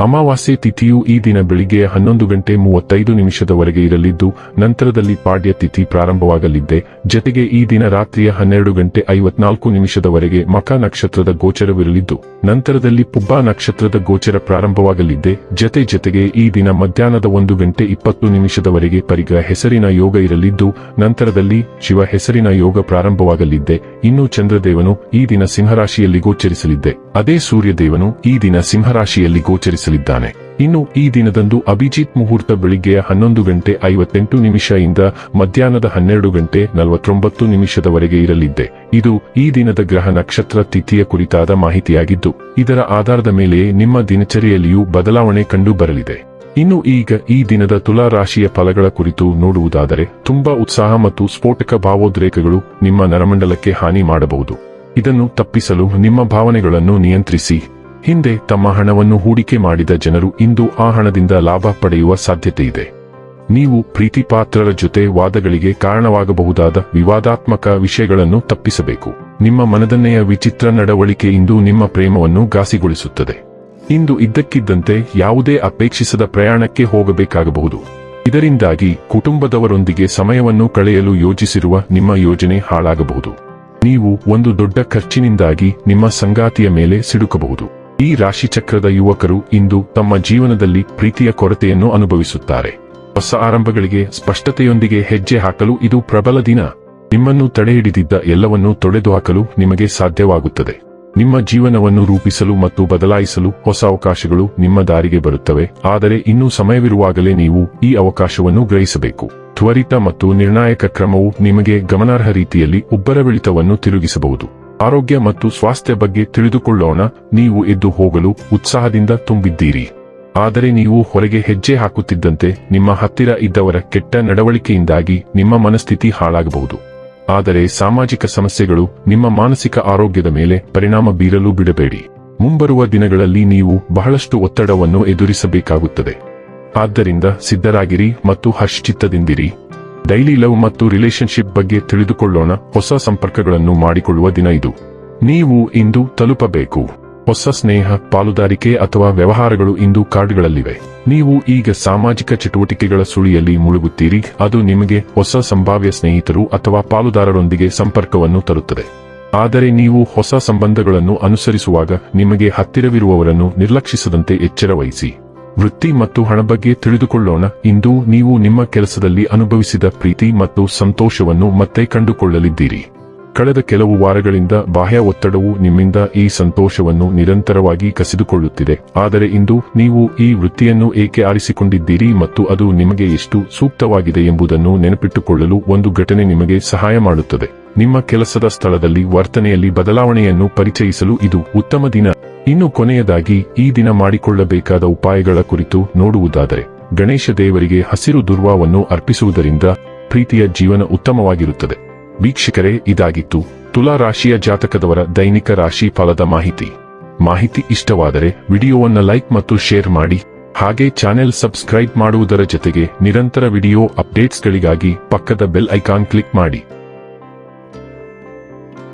ಅಮಾವಾಸ್ಯೆ ತಿಥಿಯು ಈ ದಿನ ಬೆಳಿಗ್ಗೆ ಹನ್ನೊಂದು ಗಂಟೆ ಮೂವತ್ತೈದು ನಿಮಿಷದವರೆಗೆ ಇರಲಿದ್ದು, ನಂತರದಲ್ಲಿ ಪಾಡ್ಯ ತಿಥಿ ಪ್ರಾರಂಭವಾಗಲಿದ್ದೆ. ಜತೆಗೆ ಈ ದಿನ ರಾತ್ರಿಯ ಹನ್ನೆರಡು ಗಂಟೆ ಐವತ್ನಾಲ್ಕು ನಿಮಿಷದವರೆಗೆ ಮಕ ನಕ್ಷತ್ರದ ಗೋಚರವಿರಲಿದ್ದು, ನಂತರದಲ್ಲಿ ಪುಬ್ಬಾ ನಕ್ಷತ್ರದ ಗೋಚರ ಪ್ರಾರಂಭವಾಗಲಿದ್ದೆ. ಜತೆ ಜತೆಗೆ ಈ ದಿನ ಮಧ್ಯಾಹ್ನದ ಒಂದು ಗಂಟೆ ಇಪ್ಪತ್ತು ನಿಮಿಷದವರೆಗೆ ಪರಿಗ ಹೆಸರಿನ ಯೋಗ ಇರಲಿದ್ದು, ನಂತರದಲ್ಲಿ ಶಿವ ಹೆಸರಿನ ಯೋಗ ಪ್ರಾರಂಭವಾಗಲಿದ್ದೆ. ಇನ್ನು ಚಂದ್ರದೇವನು ಈ ದಿನ ಸಿಂಹರಾಶಿಯಲ್ಲಿ ಗೋಚರಿಸಲಿದ್ದೆ. ಅದೇ ಸೂರ್ಯದೇವನು ಈ ದಿನ ಸಿಂಹರಾಶಿಯಲ್ಲಿ ಗೋಚರಿಸಲಿದ್ದಾನೆ. ಇನ್ನು ಈ ದಿನದಂದು ಅಭಿಜಿತ್ ಮುಹೂರ್ತ ಬೆಳಿಗ್ಗೆಯ ಹನ್ನೊಂದು ಗಂಟೆ ಐವತ್ತೆಂಟು ನಿಮಿಷ ಇಂದ ಮಧ್ಯಾಹ್ನದ ಹನ್ನೆರಡು ಗಂಟೆ ನಲವತ್ತೊಂಬತ್ತು ನಿಮಿಷದವರೆಗೆ ಇರಲಿದ್ದೆ. ಇದು ಈ ದಿನದ ಗ್ರಹ ನಕ್ಷತ್ರ ತಿಥಿಯ ಕುರಿತಾದ ಮಾಹಿತಿಯಾಗಿದ್ದು, ಇದರ ಆಧಾರದ ಮೇಲೆ ನಿಮ್ಮ ದಿನಚರಿಯಲ್ಲಿಯೂ ಬದಲಾವಣೆ ಕಂಡು ಬರಲಿದೆ ಇನ್ನು ಈಗ ಈ ದಿನದ ತುಲಾ ರಾಶಿಯ ಫಲಗಳ ಕುರಿತು ನೋಡುವುದಾದರೆ, ತುಂಬಾ ಉತ್ಸಾಹ ಮತ್ತು ಸ್ಫೋಟಕ ಭಾವೋದ್ರೇಕಗಳು ನಿಮ್ಮ ನರಮಂಡಲಕ್ಕೆ ಹಾನಿ ಮಾಡಬಹುದು. ಇದನ್ನು ತಪ್ಪಿಸಲು ನಿಮ್ಮ ಭಾವನೆಗಳನ್ನು ನಿಯಂತ್ರಿಸಿ. ಹಿಂದೆ ತಮ್ಮ ಹಣವನ್ನು ಹೂಡಿಕೆ ಮಾಡಿದ ಜನರು ಇಂದು ಆ ಹಣದಿಂದ ಲಾಭ ಪಡೆಯುವ ಸಾಧ್ಯತೆ ಇದೆ ನೀವು ಪ್ರೀತಿಪಾತ್ರರ ಜೊತೆ ವಾದಗಳಿಗೆ ಕಾರಣವಾಗಬಹುದಾದ ವಿವಾದಾತ್ಮಕ ವಿಷಯಗಳನ್ನು ತಪ್ಪಿಸಬೇಕು. ನಿಮ್ಮ ಮನದನ್ನೆಯ ವಿಚಿತ್ರ ನಡವಳಿಕೆ ಇಂದು ನಿಮ್ಮ ಪ್ರೇಮವನ್ನು ಘಾಸಿಗೊಳಿಸುತ್ತದೆ. ಇಂದು ಇದ್ದಕ್ಕಿದ್ದಂತೆ ಯಾವುದೇ ಅಪೇಕ್ಷಿಸದ ಪ್ರಯಾಣಕ್ಕೆ ಹೋಗಬೇಕಾಗಬಹುದು. ಇದರಿಂದಾಗಿ ಕುಟುಂಬದವರೊಂದಿಗೆ ಸಮಯವನ್ನು ಕಳೆಯಲು ಯೋಜಿಸಿರುವ ನಿಮ್ಮ ಯೋಜನೆ ಹಾಳಾಗಬಹುದು. ನೀವು ಒಂದು ದೊಡ್ಡ ಖರ್ಚಿನಿಂದಾಗಿ ನಿಮ್ಮ ಸಂಗಾತಿಯ ಮೇಲೆ ಸಿಡುಕಬಹುದು. ಈ ರಾಶಿಚಕ್ರದ ಯುವಕರು ಇಂದು ತಮ್ಮ ಜೀವನದಲ್ಲಿ ಪ್ರೀತಿಯ ಕೊರತೆಯನ್ನು ಅನುಭವಿಸುತ್ತಾರೆ. ಹೊಸ ಆರಂಭಗಳಿಗೆ ಸ್ಪಷ್ಟತೆಯೊಂದಿಗೆ ಹೆಜ್ಜೆ ಹಾಕಲು ಇದು ಪ್ರಬಲ ದಿನ. ನಿಮ್ಮನ್ನು ತಡೆಹಿಡಿದಿದ್ದ ಎಲ್ಲವನ್ನೂ ತೊಡೆದುಹಾಕಲು ನಿಮಗೆ ಸಾಧ್ಯವಾಗುತ್ತದೆ. ನಿಮ್ಮ ಜೀವನವನ್ನು ರೂಪಿಸಲು ಮತ್ತು ಬದಲಾಯಿಸಲು ಹೊಸ ಅವಕಾಶಗಳು ನಿಮ್ಮ ದಾರಿಗೆ ಬರುತ್ತವೆ. ಆದರೆ ಇನ್ನೂ ಸಮಯವಿರುವಾಗಲೇ ನೀವು ಈ ಅವಕಾಶವನ್ನು ಗ್ರಹಿಸಬೇಕು. ತ್ವರಿತ ಮತ್ತು ನಿರ್ಣಾಯಕ ಕ್ರಮವು ನಿಮಗೆ ಗಮನಾರ್ಹ ರೀತಿಯಲ್ಲಿ ಉಬ್ಬರವಿಳಿತವನ್ನು ತಿರುಗಿಸಬಹುದು. ಆರೋಗ್ಯ ಮತ್ತು ಸ್ವಾಸ್ಥ್ಯ ಬಗ್ಗೆ ತಿಳಿದುಕೊಳ್ಳೋಣ, ನೀವು ಎದ್ದು ಹೋಗಲು ಉತ್ಸಾಹದಿಂದ ತುಂಬಿದ್ದೀರಿ. ಆದರೆ ನೀವು ಹೊರಗೆ ಹೆಜ್ಜೆ ಹಾಕುತ್ತಿದ್ದಂತೆ ನಿಮ್ಮ ಹತ್ತಿರ ಇದ್ದವರ ಕೆಟ್ಟ ನಡವಳಿಕೆಯಿಂದಾಗಿ ನಿಮ್ಮ ಮನಸ್ಥಿತಿ ಹಾಳಾಗಬಹುದು. ಆದರೆ ಸಾಮಾಜಿಕ ಸಮಸ್ಯೆಗಳು ನಿಮ್ಮ ಮಾನಸಿಕ ಆರೋಗ್ಯದ ಮೇಲೆ ಪರಿಣಾಮ ಬೀರಲು ಬಿಡಬೇಡಿ. ಮುಂಬರುವ ದಿನಗಳಲ್ಲಿ ನೀವು ಬಹಳಷ್ಟು ಒತ್ತಡವನ್ನು ಎದುರಿಸಬೇಕಾಗುತ್ತದೆ. ಆದ್ದರಿಂದ ಸಿದ್ಧರಾಗಿರಿ ಮತ್ತು ಹರ್ಷಚಿತ್ತದಿಂದಿರಿ. ಡೈಲಿ ಲವ್ ಮತ್ತು ರಿಲೇಶನ್ಶಿಪ್ ಬಗ್ಗೆ ತಿಳಿದುಕೊಳ್ಳೋಣ. ಹೊಸ ಸಂಪರ್ಕಗಳನ್ನು ಮಾಡಿಕೊಳ್ಳುವ ದಿನ ಇದು. ನೀವು ಇಂದು ತಲುಪಬೇಕು. ಹೊಸ ಸ್ನೇಹ, ಪಾಲುದಾರಿಕೆ ಅಥವಾ ವ್ಯವಹಾರಗಳು ಇಂದು ಕಾರ್ಡ್ಗಳಲ್ಲಿವೆ ನೀವು ಈಗ ಸಾಮಾಜಿಕ ಚಟುವಟಿಕೆಗಳ ಸುಳಿಯಲ್ಲಿ ಮುಳುಗುತ್ತೀರಿ. ಅದು ನಿಮಗೆ ಹೊಸ ಸಂಭಾವ್ಯ ಸ್ನೇಹಿತರು ಅಥವಾ ಪಾಲುದಾರರೊಂದಿಗೆ ಸಂಪರ್ಕವನ್ನು ತರುತ್ತದೆ. ಆದರೆ ನೀವು ಹೊಸ ಸಂಬಂಧಗಳನ್ನು ಅನುಸರಿಸುವಾಗ ನಿಮಗೆ ಹತ್ತಿರವಿರುವವರನ್ನು ನಿರ್ಲಕ್ಷಿಸದಂತೆ ಎಚ್ಚರ ವಹಿಸಿ ವೃತ್ತಿ ಮತ್ತು ಹಣ ಬಗ್ಗೆ ತಿಳಿದುಕೊಳ್ಳೋಣ. ಇಂದು ನೀವು ನಿಮ್ಮ ಕೆಲಸದಲ್ಲಿ ಅನುಭವಿಸಿದ ಪ್ರೀತಿ ಮತ್ತು ಸಂತೋಷವನ್ನು ಮತ್ತೆ ಕಂಡುಕೊಳ್ಳಲಿದ್ದೀರಿ. ಕಳೆದ ಕೆಲವು ವಾರಗಳಿಂದ ಬಾಹ್ಯ ಒತ್ತಡವು ನಿಮ್ಮಿಂದ ಈ ಸಂತೋಷವನ್ನು ನಿರಂತರವಾಗಿ ಕಸಿದುಕೊಳ್ಳುತ್ತಿದೆ. ಆದರೆ ಇಂದು ನೀವು ಈ ವೃತ್ತಿಯನ್ನು ಏಕೆ ಆರಿಸಿಕೊಂಡಿದ್ದೀರಿ ಮತ್ತು ಅದು ನಿಮಗೆ ಎಷ್ಟು ಸೂಕ್ತವಾಗಿದೆ ಎಂಬುದನ್ನು ನೆನಪಿಟ್ಟುಕೊಳ್ಳಲು ಒಂದು ಘಟನೆ ನಿಮಗೆ ಸಹಾಯ ಮಾಡುತ್ತದೆ. ನಿಮ್ಮ ಕೆಲಸದ ಸ್ಥಳದಲ್ಲಿ ವರ್ತನೆಯಲ್ಲಿ ಬದಲಾವಣೆಯನ್ನು ಪರಿಚಯಿಸಲು ಇದು ಉತ್ತಮ ದಿನ. ಇನ್ನು ಕೊನೆಯದಾಗಿ ಈ ದಿನ ಮಾಡಿಕೊಳ್ಳಬೇಕಾದ ಉಪಾಯಗಳ ಕುರಿತು ನೋಡುವುದಾದರೆ, ಗಣೇಶ ದೇವರಿಗೆ ಹಸಿರು ದುರ್ವಾವನ್ನು ಅರ್ಪಿಸುವುದರಿಂದ ಪ್ರೀತಿಯ ಜೀವನ ಉತ್ತಮವಾಗಿರುತ್ತದೆ. ವೀಕ್ಷಕರೇ, ಇದಾಗಿತ್ತು ತುಲಾ ರಾಶಿಯ ಜಾತಕದವರ ದೈನಿಕ ರಾಶಿ ಫಲದ ಮಾಹಿತಿ. ಮಾಹಿತಿ ಇಷ್ಟವಾದರೆ ವಿಡಿಯೋವನ್ನು ಲೈಕ್ ಮತ್ತು ಶೇರ್ ಮಾಡಿ, ಹಾಗೆ ಚಾನೆಲ್ ಸಬ್ಸ್ಕ್ರೈಬ್ ಮಾಡುವುದರ ಜೊತೆಗೆ ನಿರಂತರ ವಿಡಿಯೋ ಅಪ್ಡೇಟ್ಸ್ಗಳಿಗಾಗಿ ಪಕ್ಕದ ಬೆಲ್ ಐಕಾನ್ ಕ್ಲಿಕ್ ಮಾಡಿ.